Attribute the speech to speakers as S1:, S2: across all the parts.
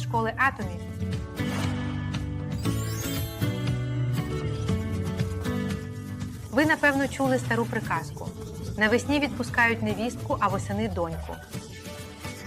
S1: бізнес-школи Atomy. Ви напевно чули стару приказку: навесні відпускають невістку, а восени доньку.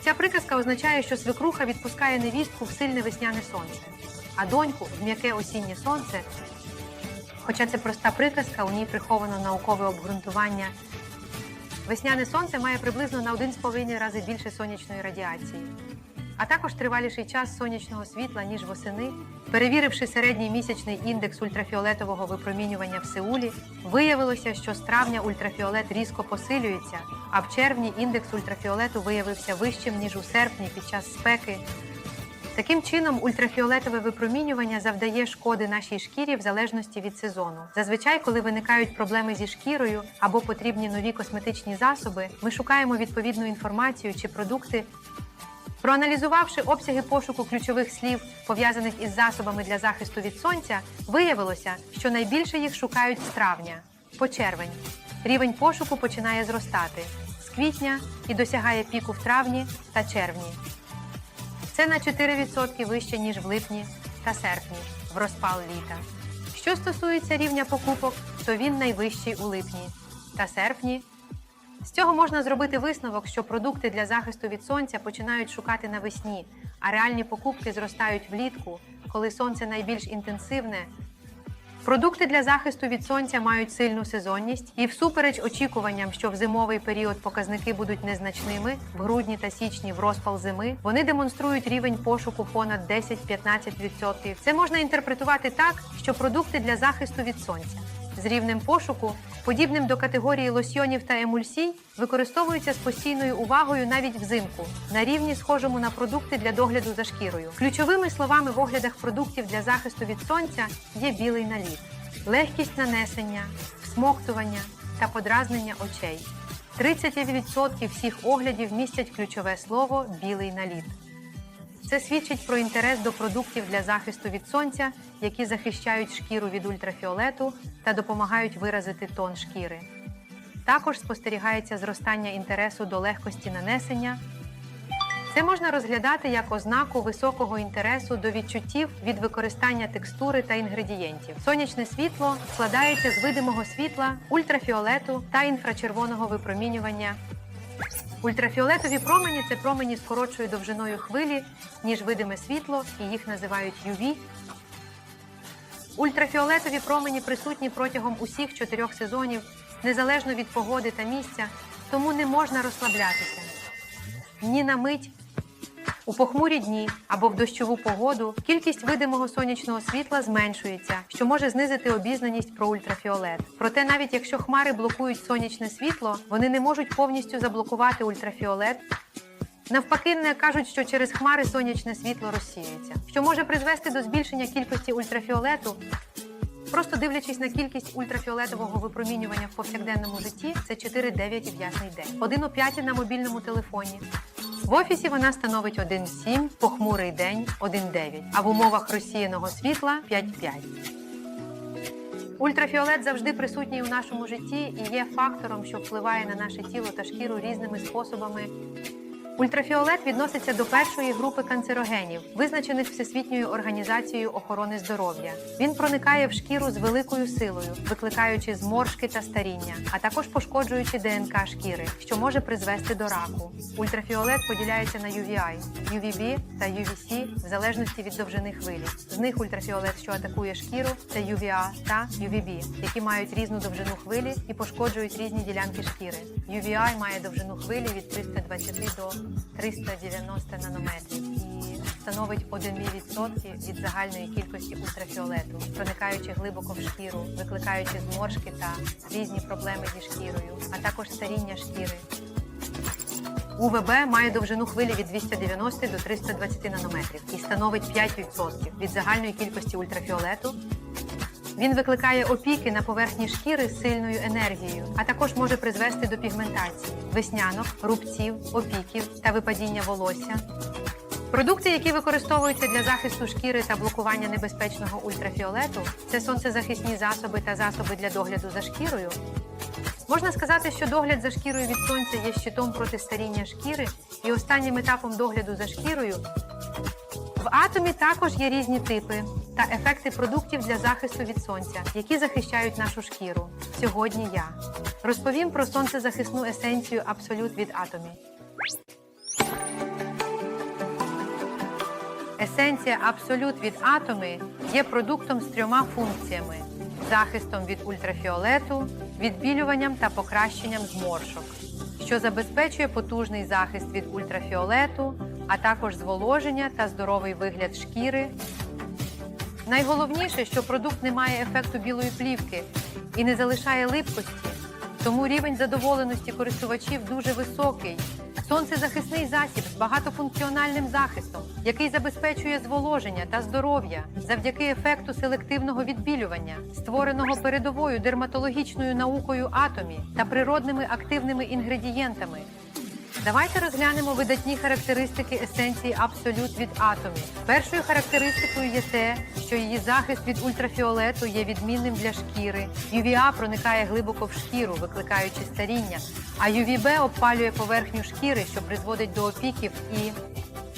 S1: Ця приказка означає, що свекруха відпускає невістку в сильне весняне сонце, а доньку в м'яке осіннє сонце. Хоча це проста приказка, у ній приховано наукове обґрунтування. Весняне сонце має приблизно на 1,5 рази більше сонячної радіації, а також триваліший час сонячного світла, ніж восени. Перевіривши середній місячний індекс ультрафіолетового випромінювання в Сеулі, виявилося, що з травня ультрафіолет різко посилюється, а в червні індекс ультрафіолету виявився вищим, ніж у серпні під час спеки. Таким чином, ультрафіолетове випромінювання завдає шкоди нашій шкірі в залежності від сезону. Зазвичай, коли виникають проблеми зі шкірою або потрібні нові косметичні засоби, ми шукаємо відповідну інформацію чи продукти. Проаналізувавши обсяги пошуку ключових слів, пов'язаних із засобами для захисту від сонця, виявилося, що найбільше їх шукають з травня по червень. Рівень пошуку починає зростати з квітня і досягає піку в травні та червні. Це на 4% вище, ніж в липні та серпні, в розпал літа. Що стосується рівня покупок, то він найвищий у липні та серпні. З цього можна зробити висновок, що продукти для захисту від сонця починають шукати навесні, а реальні покупки зростають влітку, коли сонце найбільш інтенсивне. Продукти для захисту від сонця мають сильну сезонність, і всупереч очікуванням, що в зимовий період показники будуть незначними, в грудні та січні в розпал зими, вони демонструють рівень пошуку понад 10-15%. Це можна інтерпретувати так, що продукти для захисту від сонця з рівнем пошуку, подібним до категорії лосьйонів та емульсій, використовуються з постійною увагою навіть взимку, на рівні схожому на продукти для догляду за шкірою. Ключовими словами в оглядах продуктів для захисту від сонця є білий наліт, легкість нанесення, всмоктування та подразнення очей. 30% всіх оглядів містять ключове слово білий наліт. Це свідчить про інтерес до продуктів для захисту від сонця, які захищають шкіру від ультрафіолету та допомагають виразити тон шкіри. Також спостерігається зростання інтересу до легкості нанесення. Це можна розглядати як ознаку високого інтересу до відчуттів від використання текстури та інгредієнтів. Сонячне світло складається з видимого світла, ультрафіолету та інфрачервоного випромінювання Ультрафіолетові промені це промені з коротшою довжиною хвилі, ніж видиме світло, і їх називають UV. Ультрафіолетові промені присутні протягом усіх чотирьох сезонів, незалежно від погоди та місця, тому не можна розслаблятися. Ні на мить. У похмурі дні або в дощову погоду кількість видимого сонячного світла зменшується, що може знизити обізнаність про ультрафіолет. Проте, навіть якщо хмари блокують сонячне світло, вони не можуть повністю заблокувати ультрафіолет. Навпаки, не кажуть, що через хмари сонячне світло розсіюється, що може призвести до збільшення кількості ультрафіолету. Просто дивлячись на кількість ультрафіолетового випромінювання в повсякденному житті, це 4,9 в ясний день. 1,5 на мобільному телефоні. В офісі вона становить 1,7, похмурий день 1,9, а в умовах розсіяного світла 5,5. Ультрафіолет завжди присутній у нашому житті і є фактором, що впливає на наше тіло та шкіру різними способами. Ультрафіолет відноситься до першої групи канцерогенів, визначених Всесвітньою організацією охорони здоров'я. Він проникає в шкіру з великою силою, викликаючи зморшки та старіння, а також пошкоджуючи ДНК шкіри, що може призвести до раку. Ультрафіолет поділяється на UVI, UVB та UVC в залежності від довжини хвилі. З них ультрафіолет, що атакує шкіру, це UVA та UVB, які мають різну довжину хвилі і пошкоджують різні ділянки шкіри. UVI має довжину хвилі від 320 до 390 нанометрів і становить 1% від загальної кількості ультрафіолету, проникаючи глибоко в шкіру, викликаючи зморшки та різні проблеми зі шкірою, а також старіння шкіри. УВБ має довжину хвилі від 290 до 320 нанометрів і становить 5% від загальної кількості ультрафіолету. Він викликає опіки на поверхні шкіри сильною енергією, а також може призвести до пігментації, веснянок, рубців, опіків та випадіння волосся. Продукти, які використовуються для захисту шкіри та блокування небезпечного ультрафіолету, це сонцезахисні засоби та засоби для догляду за шкірою, Можна сказати, що догляд за шкірою від сонця є щитом проти старіння шкіри, і останнім етапом догляду за шкірою в атомі також є різні типи та ефекти продуктів для захисту від сонця, які захищають нашу шкіру. Сьогодні я розповім про сонцезахисну есенцію Абсолют від атомі. Есенція Абсолют від атоми є продуктом з трьома функціями: захистом від ультрафіолету, відбілюванням та покращенням зморшок, що забезпечує потужний захист від ультрафіолету, а також зволоження та здоровий вигляд шкіри. Найголовніше, що продукт не має ефекту білої плівки і не залишає липкості, тому рівень задоволеності користувачів дуже високий. Сонцезахисний засіб з багатофункціональним захистом, який забезпечує зволоження та здоров'я завдяки ефекту селективного відбілювання, створеного передовою дерматологічною наукою атомі та природними активними інгредієнтами. Давайте розглянемо видатні характеристики есенції Абсолют від атомі. Першою характеристикою є те, що її захист від ультрафіолету є відмінним для шкіри. UVA проникає глибоко в шкіру, викликаючи старіння, а UVB обпалює поверхню шкіри, що призводить до опіків і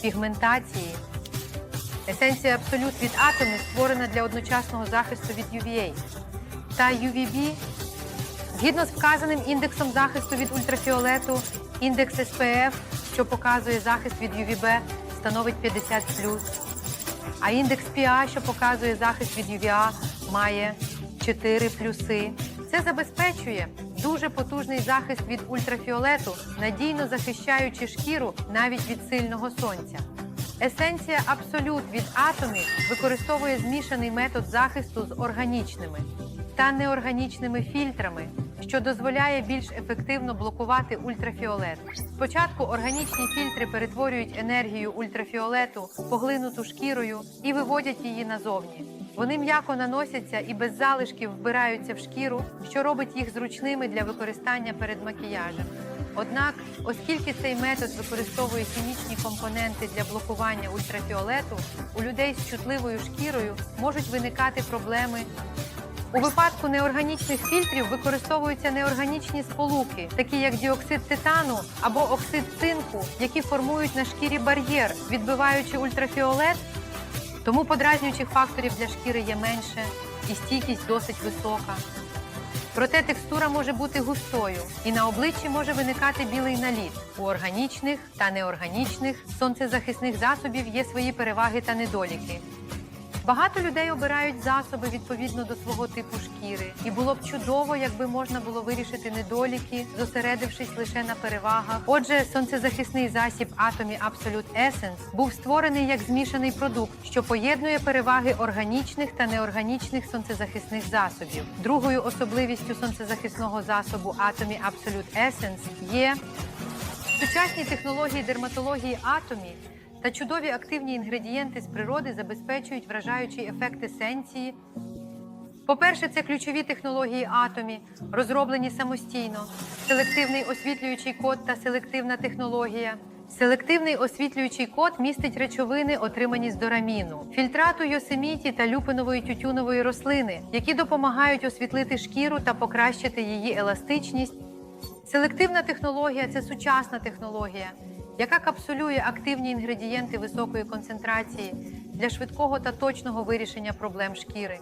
S1: пігментації. Есенція Абсолют від атомі створена для одночасного захисту від UVA та UVB Згідно з вказаним індексом захисту від ультрафіолету, індекс SPF, що показує захист від UVB, становить 50 а індекс PA, що показує захист від UVA, має 4 плюси. Це забезпечує дуже потужний захист від ультрафіолету, надійно захищаючи шкіру навіть від сильного сонця. Есенція Абсолют від атомів використовує змішаний метод захисту з органічними та неорганічними фільтрами, що дозволяє більш ефективно блокувати ультрафіолет. Спочатку органічні фільтри перетворюють енергію ультрафіолету, поглинуту шкірою, і виводять її назовні. Вони м'яко наносяться і без залишків вбираються в шкіру, що робить їх зручними для використання перед макіяжем. Однак, оскільки цей метод використовує хімічні компоненти для блокування ультрафіолету, у людей з чутливою шкірою можуть виникати проблеми у випадку неорганічних фільтрів використовуються неорганічні сполуки, такі як діоксид титану або оксид цинку, які формують на шкірі бар'єр, відбиваючи ультрафіолет. Тому подразнюючих факторів для шкіри є менше і стійкість досить висока. Проте текстура може бути густою і на обличчі може виникати білий наліт. У органічних та неорганічних сонцезахисних засобів є свої переваги та недоліки. Багато людей обирають засоби відповідно до свого типу шкіри, і було б чудово, якби можна було вирішити недоліки, зосередившись лише на перевагах. Отже, сонцезахисний засіб Atomy Absolute Essence був створений як змішаний продукт, що поєднує переваги органічних та неорганічних сонцезахисних засобів. Другою особливістю сонцезахисного засобу Atomy Absolute Essence є сучасні технології дерматології Atomy та чудові активні інгредієнти з природи забезпечують вражаючий ефект есенції. По-перше, це ключові технології атомі, розроблені самостійно, селективний освітлюючий код та селективна технологія. Селективний освітлюючий код містить речовини, отримані з дораміну, фільтрату йосеміті та люпинової тютюнової рослини, які допомагають освітлити шкіру та покращити її еластичність. Селективна технологія це сучасна технологія, яка капсулює активні інгредієнти високої концентрації для швидкого та точного вирішення проблем шкіри.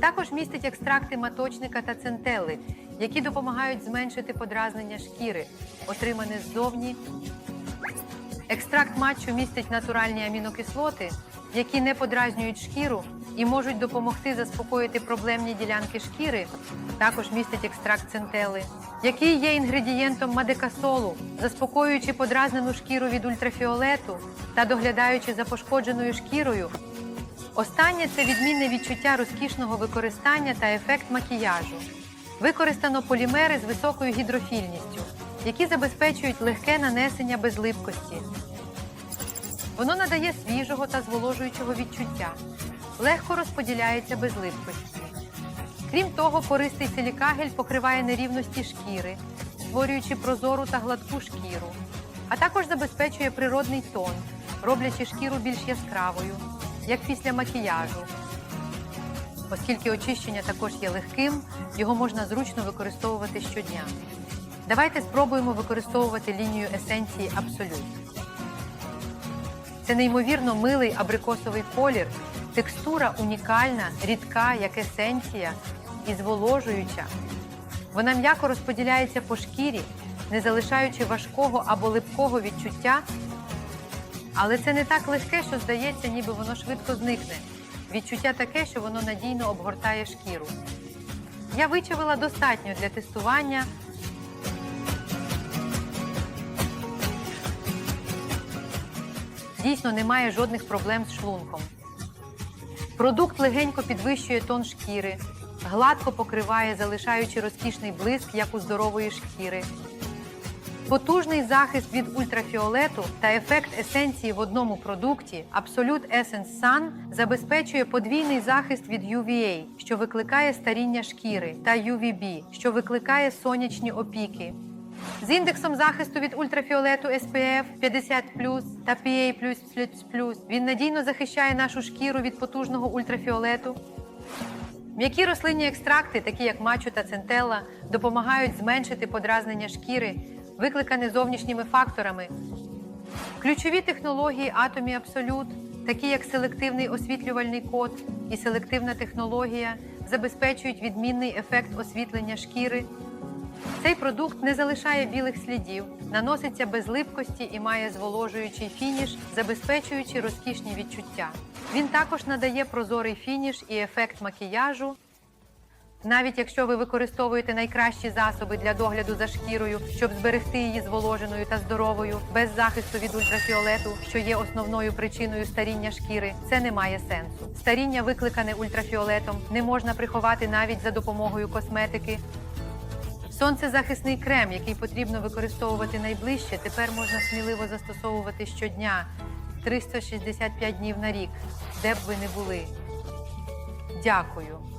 S1: Також містить екстракти маточника та центели, які допомагають зменшити подразнення шкіри, отримане ззовні. Екстракт матчу містить натуральні амінокислоти, які не подразнюють шкіру і можуть допомогти заспокоїти проблемні ділянки шкіри. Також містить екстракт центели, який є інгредієнтом мадекасолу, заспокоюючи подразнену шкіру від ультрафіолету та доглядаючи за пошкодженою шкірою. Останнє це відмінне відчуття розкішного використання та ефект макіяжу. Використано полімери з високою гідрофільністю, які забезпечують легке нанесення без липкості. Воно надає свіжого та зволожуючого відчуття, легко розподіляється без липкості. Крім того, пористий силікагель покриває нерівності шкіри, створюючи прозору та гладку шкіру, а також забезпечує природний тон, роблячи шкіру більш яскравою, як після макіяжу. Оскільки очищення також є легким, його можна зручно використовувати щодня. Давайте спробуємо використовувати лінію есенції Абсолют. Це неймовірно милий абрикосовий колір, текстура унікальна, рідка, як есенція і зволожуюча. Вона м'яко розподіляється по шкірі, не залишаючи важкого або липкого відчуття. Але це не так легке, що здається, ніби воно швидко зникне. Відчуття таке, що воно надійно обгортає шкіру. Я вичавила достатньо для тестування. Дійсно, немає жодних проблем з шлунком. Продукт легенько підвищує тон шкіри, гладко покриває, залишаючи розкішний блиск, як у здорової шкіри. Потужний захист від ультрафіолету та ефект есенції в одному продукті Absolute Essence Sun забезпечує подвійний захист від UVA, що викликає старіння шкіри, та UVB, що викликає сонячні опіки. З індексом захисту від ультрафіолету SPF 50 та PA+++, він надійно захищає нашу шкіру від потужного ультрафіолету. М'які рослинні екстракти, такі як мачу та центелла, допомагають зменшити подразнення шкіри, викликане зовнішніми факторами. Ключові технології Атомі Абсолют, такі як селективний освітлювальний код і селективна технологія, забезпечують відмінний ефект освітлення шкіри. Цей продукт не залишає білих слідів, наноситься без липкості і має зволожуючий фініш, забезпечуючи розкішні відчуття. Він також надає прозорий фініш і ефект макіяжу. Навіть якщо ви використовуєте найкращі засоби для догляду за шкірою, щоб зберегти її зволоженою та здоровою, без захисту від ультрафіолету, що є основною причиною старіння шкіри, це не має сенсу. Старіння, викликане ультрафіолетом, не можна приховати навіть за допомогою косметики. Сонцезахисний крем, який потрібно використовувати найближче, тепер можна сміливо застосовувати щодня 365 днів на рік, де б ви не були. Дякую.